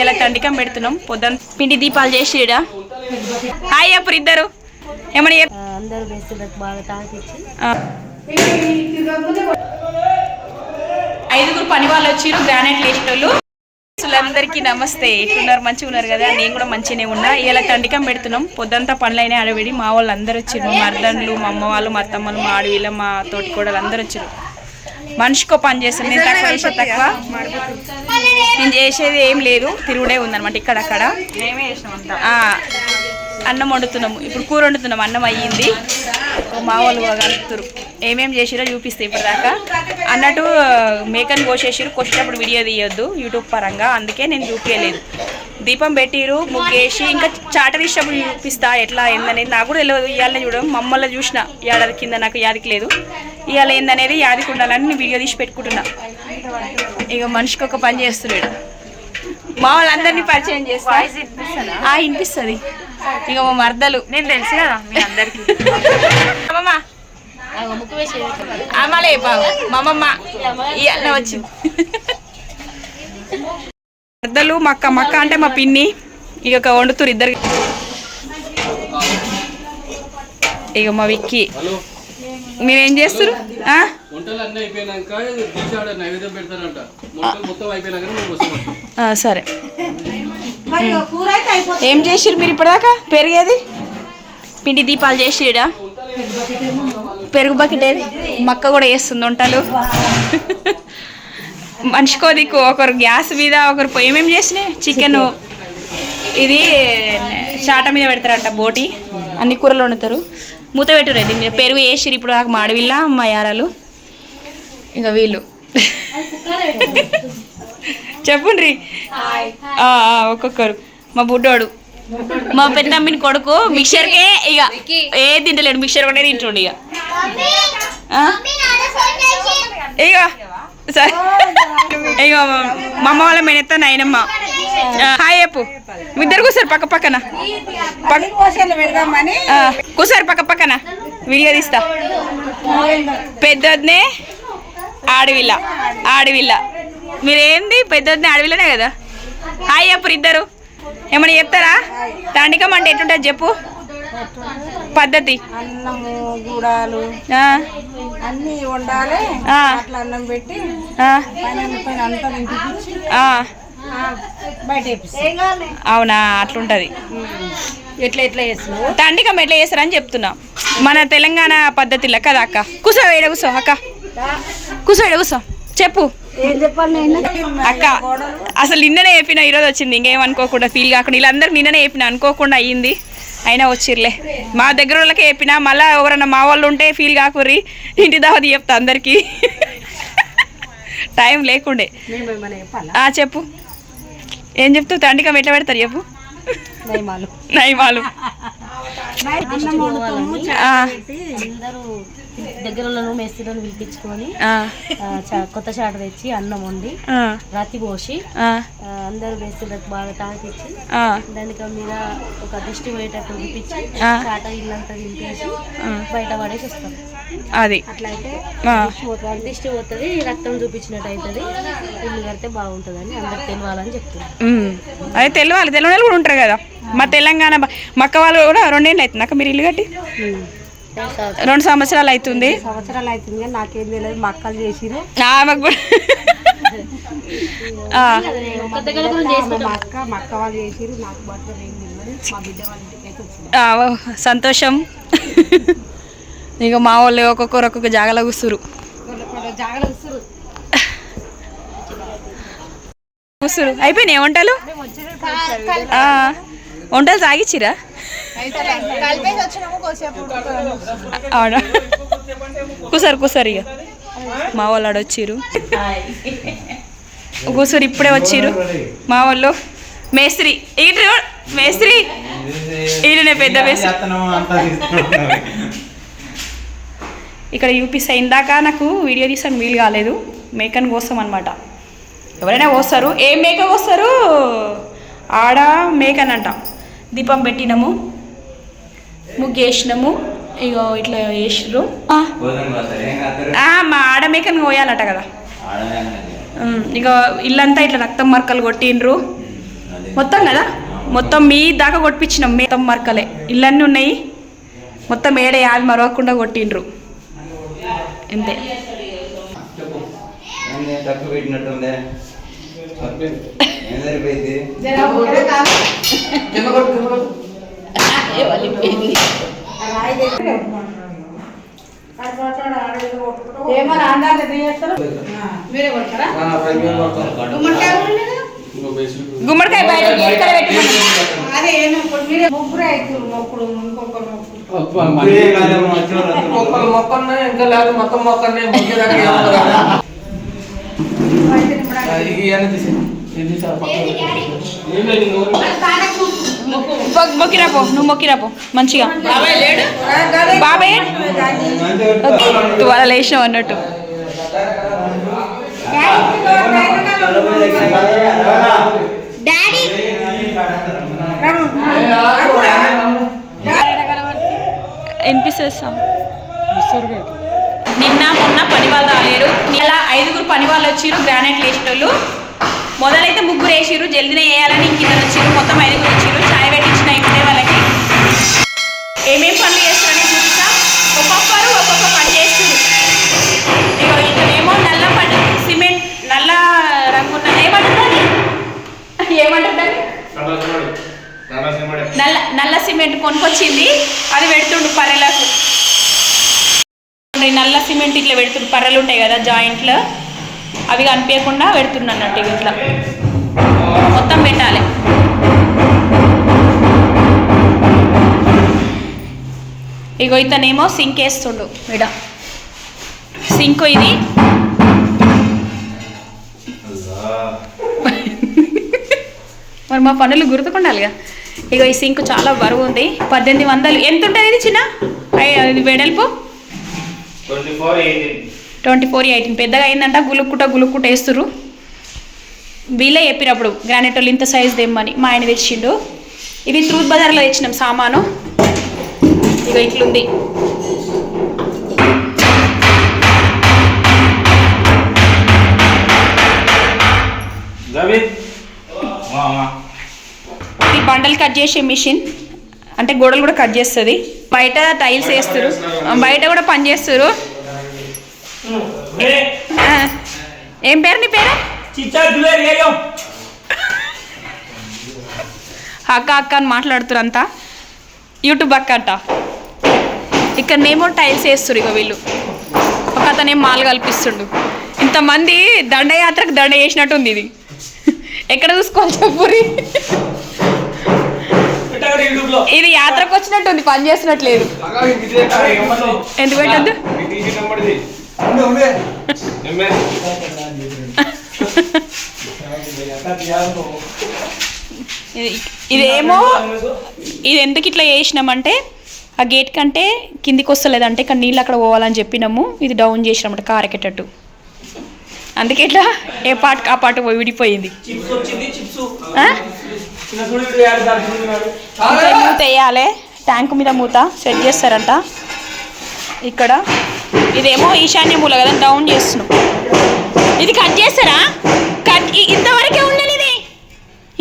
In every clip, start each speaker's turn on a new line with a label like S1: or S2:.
S1: ఇలా తండికం పెడుతున్నాం. పొద్దున పిండి దీపాలు చేసి ఈడ. హాయ్ అప్పుడు ఇద్దరు. ఏమని. ఐదుగురు పని వాళ్ళు వచ్చిర్రు గ్రానైట్ లేచేటోళ్ళు. అందరికీ నమస్తే. ఎట్లున్నారు? మంచిగా ఉన్నారు కదా? నేను కూడా మంచిగానే ఉన్నా. ఇలా తండికం పెడుతున్నాం. పొద్దంతా పనులైనా అడవిడి. మా వాళ్ళు అందరు వచ్చిర్రు. మా అర్ధన్లు మా అమ్మ వాళ్ళు మా అత్తమ్మలు మా ఆడవిళ్ళ మా తోటి కూడా అందరు వచ్చిర్రు. మనిషికో పని చేస్తాను నేను తక్కువ చేసే తక్కువ నేను చేసేది ఏం లేదు తిరుగుడే ఉందన్నమాట ఇక్కడక్కడ అన్నం వండుతున్నాము ఇప్పుడు కూర వండుతున్నాం అన్నం అయ్యింది. మా వాళ్ళు కలుపుతారు. ఏమేం చేసిరో చూపిస్తే ఇప్పటిదాకా. అన్నట్టు మేకను కోసేసిరు కోసేటప్పుడు వీడియో తీయొద్దు యూట్యూబ్ పరంగా. అందుకే నేను చూపించలేదు దీపం పెట్టిరు ముగ్గేసి ఇంకా చాట తీసినప్పుడు చూపిస్తా ఎట్లా ఏందనేది నాకు కూడా తెలియదు ఇవాళ చూడడం మమ్మల్ని చూసిన ఏడాది కింద నాకు యాదికి లేదు. ఇవాళ ఏందనేది యాదికి ఉండాలని నేను వీడియో తీసి పెట్టుకుంటున్నా. ఇక మనిషికి ఒక పని చేస్తున్నాడు. మా వాళ్ళందరినీ పరిచయం చేస్తా. ఆ, వినిపిస్తుంది. ఇక మా మర్దలు. నేను తెలుసు కదా మీ అందరికి. అమ్మమ్మ.
S2: ముక్కు వేసి
S1: అమ్మలే బాబు మా అమ్మమ్మ. అన్న వచ్చింది. మర్దలు మక్క మక్క అంటే మా పిన్ని. ఇక ఒక వండుతురు ఇద్దరు. ఇక మా విక్కి. మీరేం చేస్తారు సరే. ఏం చేసిరు మీరు ఇప్పటిదాకా? పెరిగేది? పిండి దీపాలు చేసిడా పెరుగు బకెట్ ఏది? మక్క కూడా వేస్తుంది వంటలు. మనిషికో దిక్కు ఒకరు గ్యాస్ మీద ఒకరు ఏమేమి చేసినాయి చికెన్. ఇది చాట మీద పెడతారంట బోటి. అన్ని కూరలు వండుతారు. మూత పెట్టురే దీని మీద పెరుగు వేసిరు ఇప్పుడు నాకు మాడవిల్ల మా యారాలు. ఇంకా వీళ్ళు. చెప్పుండ్రి. ఒక్కొక్కరు. మా బుడ్డోడు. మా పెద్దమ్మిని కొడుకు మిక్సర్కే ఇక ఏ తింటలేడు మిక్సర్ కూడా తింటుండు ఇక ఇక సరే. ఇగో మా అమ్మ వాళ్ళ మేనెత్త నాయనమ్మ. హాయ్ చెప్పు. మీ ఇద్దరు కూర్చోరు పక్క పక్కన. కూర్చోరు పక్క పక్కన. వీడియో తీస్తా. పెద్దొద్నే ఆడవిల్ల. ఆడవిల్ల. మీరేంది? పెద్దొద్నే ఆడవిల్లనే కదా? హాయ్ చెప్పు ఇద్దరు. ఏమన్నా చెప్తారా? తాండికం అంటే ఎట్టుంటుంది చెప్పు. పద్ధతి.
S2: అన్నము గుడాలు. అన్ని వండాలి. అట్లా అన్నం పెట్టి
S1: ఆ,
S2: పైన పైన అంతా నింపిపించి
S1: ఆ.
S2: బయట
S1: అవునా అట్లుంటది.
S2: ఎట్లా ఎట్లా చేస్తున్నావు?
S1: తాండికం ఎట్లా చేస్తారని చెప్తున్నా. మన తెలంగాణ పద్ధతిలో కదా అక్క. కూసో ఏడ కూసో అక్క. కూసో ఏడ కూసో. చెప్పు. అక్క అసలు నిన్ననే చెప్పిన ఈరోజు వచ్చింది. ఇంకేం అనుకోకుండా ఫీల్ కాకుండా. వీళ్ళందరూ నిన్ననే చెప్పిన అనుకోకుండా అయ్యింది. అయినా వచ్చిర్లే. మా దగ్గర వాళ్ళకే చెప్పిన మళ్ళీ ఎవరన్నా మా వాళ్ళు ఉంటే ఫీల్ కాకుర్రి ఇంటి దావది చెప్తా అందరికీ. టైం లేకుండే. చెప్పు. ఏం చెప్తావు? తండ్రికం ఎట్లా పెడతారు చెప్పు. నైమాలు ఆ,
S2: అందరూ దగ్గర మేస్త్రులను పిలిపించుకొని కొత్త చాట తెచ్చి అన్నం వండి
S1: ఆ,
S2: రాతి పోసి అందరూ మేస్త్రులకు బాగా తాకిచ్చి
S1: ఆ,
S2: దానికి మీద ఒక దిష్టి పోయేటట్టు ఉడిపించి. చాట ఇల్లంతా దింపేసి
S1: ఆ.
S2: బయట పడేసి వస్తాం.
S1: అది.
S2: అట్లయితే దిష్టి పోతుంది. రక్తం చూపించినట్టు అవుతుంది ఇల్లు కడితే బాగుంటుందని అందరికి తెలియాలని చెప్తున్నాను
S1: ఉమ్. అదే తెలవాలి. తెలవని వాళ్ళు కూడా ఉంటారు కదా. మా తెలంగాణ మక్క వాళ్ళు కూడా రెండేళ్ళు అవుతుంది. అక్క మీరు ఇల్లు కట్టి? రెండు సంవత్సరాలు అవుతుంది.
S2: సంవత్సరాలు అవుతుంది నాకేం తెలియదు. మా అక్కలు చేసిరు
S1: ఆమెకు కూడా సంతోషం. ఇక మా వాళ్ళు ఒక్కొక్కరు ఒక్కొక్క జాగలో కూస్తురు కూస్తురు అయిపోయినాయి వంటలు? వంటలు తాగిచ్చిరా? అవునా? కూసారు కూసారు ఇక మా వాళ్ళు ఆడ కూసారు ఇప్పుడే వచ్చిరు మా వాళ్ళు. మేస్త్రి. ఇటు మేస్త్రి? ఈయననే పెద్ద మేస్త్రి. ఇక్కడ యూపీస్ ఇందాక నాకు వీడియో తీసాను వీలు కాలేదు. మేకన్ కోసం అనమాట ఎవరైనా కోస్తారు. ఏ మేక కోస్తారు? ఆడ మేకన్ అంట దీపం పెట్టినాము ముగ్గు వేసినాము ఇగో ఇట్లా వేసిర్రు ఆ, ఆ, మా ఆడ మేకను కోయాలట కదా. ఇక ఇల్లంతా ఇట్లా రక్తం మరకలు కొట్టిండ్రు. మొత్తం కదా? మొత్తం మీ దాకా కొట్టించినాం మొత్తం మరకలే. ఇల్లన్నీ ఉన్నాయి. మొత్తం ఏడే యాభై మరవకుండా కొట్టిండ్రు. అంతే.
S2: ఏమన్నా చేస్తారు మీరే కొడతారా. గుమ్మడికాయ అదే మీరే ముగ్గురే అవుతారు మొక్కుడు ఇంకొకరు
S3: ముగ్గురే
S4: మొక్కలు మొక్కనే ఇంకా లేదు మొత్తం మొక్కనే మొక్కేదాకా ఇది ఇవన్నీ తీసేయ్. ఇది.
S1: మొ- మొక్కిరాపో నువ్వు మొక్కిరాపో మంచిగా. బాబాయ్ ఇవాళ లేచినావు అన్నట్టు వినిపిస్తుంది సాంగ్ నిన్న మొన్న పని వాళ్ళు రాలేరు. ఇలా ఐదుగురు పని వాళ్ళు వచ్చిర్రు గ్రానైట్ వేసేటోళ్ళు మొదలైతే ముగ్గురు వేసిర్రు జల్దినే వేయాలని కింద వచ్చిర్రు. మొత్తం ఐదుగురు వచ్చిర్రు. చాయ్ పెట్టించిన ఇప్పుడే వాళ్ళకి. ఏమేం పనులు చేస్తారని చూపిస్తా. ఒక్కొక్కరు ఒక్కొక్క పని చేస్తారు ఇగో ఇతనేమో నల్ల పని సిమెంట్ నల్ల రంగు ఉన్న ఏమంటుంది ఏమంటుంది నల్ల నల్ల సిమెంట్ కొనుక్కొచ్చింది. అది పెడుతుండు పర్రెలకు ఈ నల్ల సిమెంట్ ఇట్లా పెడుతుండు పర్రలు ఉంటాయి కదా జాయింట్లో అవి కనిపించకుండా పెడుతుండు అన్నట్టు ఇట్లా. మొత్తం పెట్టాలి. ఇగో ఇతనేమో సింక్ వేస్తుండు ఇడ. సింక్ ఇది. మరి మా పనులు గుర్తుకుండాలిగా. ఇగో ఈ సింక్ చాలా బరువు ఉంది. పద్దెనిమిది వందలు. ఎంత ఉంటుంది ఇది చిన్న? వెడల్పు?
S3: ట్వంటీ ఫోర్ ఎయిటీన్
S1: పెద్దగా అయిందంట గులుక్కుట గులుక్కుట వేస్తుర్రు. వీళ్ళే చెప్పినప్పుడు గ్రానైట్ వాళ్ళు ఇంత సైజ్ తెమ్మని మా ఆయన తెచ్చిండు. ఇవి ట్రూత్ బజార్లో తెచ్చినాం సామాను. ఇక ఇట్లుంది. ఇది బండలు కట్ చేసే మిషన్. అంటే గోడలు కూడా కట్ చేస్తుంది. బయట టైల్స్ వేస్తారు. బయట కూడా పని చేస్తారు. ఏం! పేరు నీ పేరు? అక్క అక్క అని మాట్లాడుతున్నారు అంతా. యూట్యూబ్ అక్క అంట. ఇక్కడ నేమో టైల్స్ వేస్తారు ఇక వీళ్ళు. ఒక అతనేం మాలు కల్పిస్తుండు. ఇంతమంది దండయాత్రకు దండ చేసినట్టుంది ఇది. ఎక్కడ చూసుకోవాలి చెప్పురి ఇది యాత్రకు వచ్చినట్టుంది పని చేసినట్లేదు? ఎందుకు పెట్టద్దు? ఇదేమో ఇది ఎందుకు ఇట్లా చేసినామంటే ఆ గేట్ కంటే కిందికి వస్తలేదంటే ఇక్కడ నీళ్ళు అక్కడ పోవాలని చెప్పినాము ఇది డౌన్ చేసినామంట కార్ ఎక్కేటట్టు అందుకే ఇట్లా ఏ పాట ఆ పాట పోయి విడిపోయింది మూత వేయాలి. ట్యాంక్ మీద మూత సెట్ చేస్తారంట. ఇక్కడ ఇదేమో ఈశాన్య మూల కదా డౌన్ చేస్తున్నాం. ఇది కట్ చేస్తారా? కట్ ఇంతవరకే ఉండాలి ఇది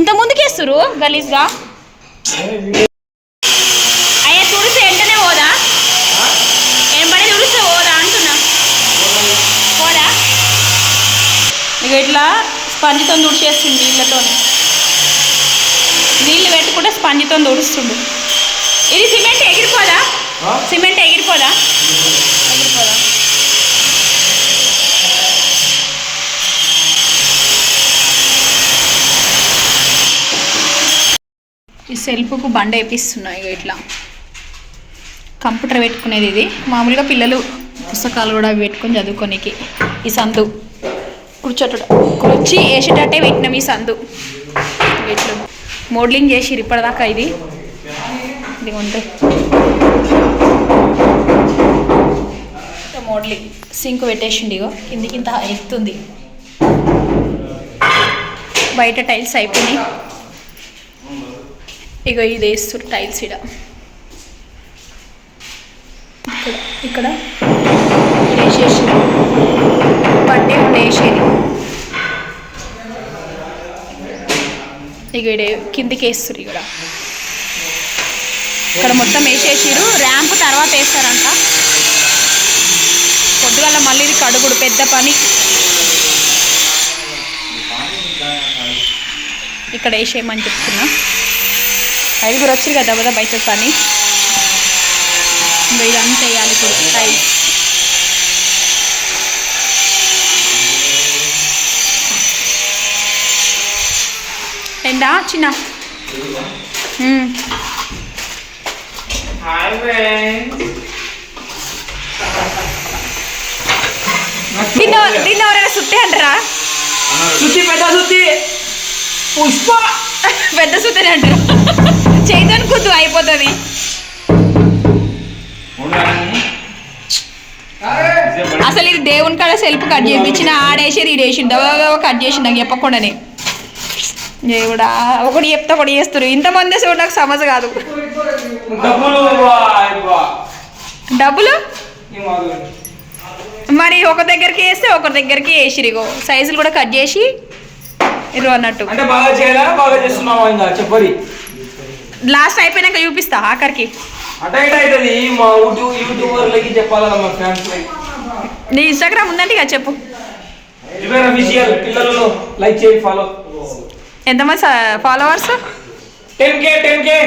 S1: ఇంత ముందుకేస్తారు గలీజ్గా? స్పంజితో తుడుస్తుండు ఇది సిమెంట్ ఎగిరిపోదా? సిమెంట్ ఎగిరిపోదా? ఎగిరిపోదా? ఈ సెల్ఫ్కు బండ వేపిస్తున్నాయి ఇట్లా. కంప్యూటర్ పెట్టుకునేది ఇది. మామూలుగా పిల్లలు పుస్తకాలు కూడా పెట్టుకొని చదువుకోనికి. ఈ సందు. కూర్చోట కూర్చి వేసేటట్టే పెట్టినాం ఈ సందు. ఇట్లా మోడలింగ్ చేసి ఇప్పటిదాకా ఇది. ఇది ఉంటాయి మోడలింగ్. సింక్ పెట్టేసిండి ఇగో. కిందికి ఇంత ఎత్తుంది. బయట టైల్స్ అయిపోయినాయి. ఇగో ఇది వేస్తారు టైల్స్ ఇడ. ఇక్కడ ఇక్కడ. వేసేసి పట్టే వేసేది. ఇక ఈడ కిందికి వేస్తారు ఇక్కడ ఇక్కడ మొత్తం వేసేసిరు ర్యాంప్ తర్వాత వేస్తారంట. పొద్దుగల మళ్ళీ ఇది కడుగుడు పెద్ద పని. ఇక్కడ వేసేయమని చెప్తున్నా. ఐదుగురు వచ్చారు కదా దెబ్బ బయట పని. ఇంకా ఇదంతా వేయాలి ఇప్పుడు. టైల్స్. ఎండా చిన్న. దీన్ని దీన్ని ఎవరైనా సుత్తి అంటారా?
S4: శుద్ధి పెద్ద శుద్ధి పుష్ప.
S1: పెద్ద సుత్తని అంటారు? చైతన్ కుద్దు అయిపోతుంది. అసలు ఇది దేవుని కాడ సెల్ఫ్ కట్ చేయించిన ఆడేసి ఇది వేసిండు కట్ చేసిండు చెప్పకుండానే. దేవుడా ఒకటి చెప్తే ఒకటి చేస్తారు ఇంతమంది చూడ నాకు సమస్య కాదు.
S4: డబ్బులు
S1: మరి ఒక దగ్గరికి వేస్తే ఒక దగ్గరికి వేసిరిగో సైజులు కూడా కట్ చేసి ఇరు అన్నట్టు.
S4: అంటే బాగా చేయాలా బాగా చేస్తున్నావా ఇంకా చెప్పరి.
S1: లాస్ట్ అయిపోయినాక చూపిస్తా ఆఖరికి.
S4: అట ఇట అవుతుంది. మా యూట్యూబ్ యూట్యూబర్లకి చెప్పాలా మా ఫ్యాన్స్
S1: నీ ఇన్స్టాగ్రామ్ ఉందండి ఇక చెప్పు.
S4: పిల్లలలో లైక్ ఫాలో.
S1: ఎంతమంది followers
S4: ten K ten K.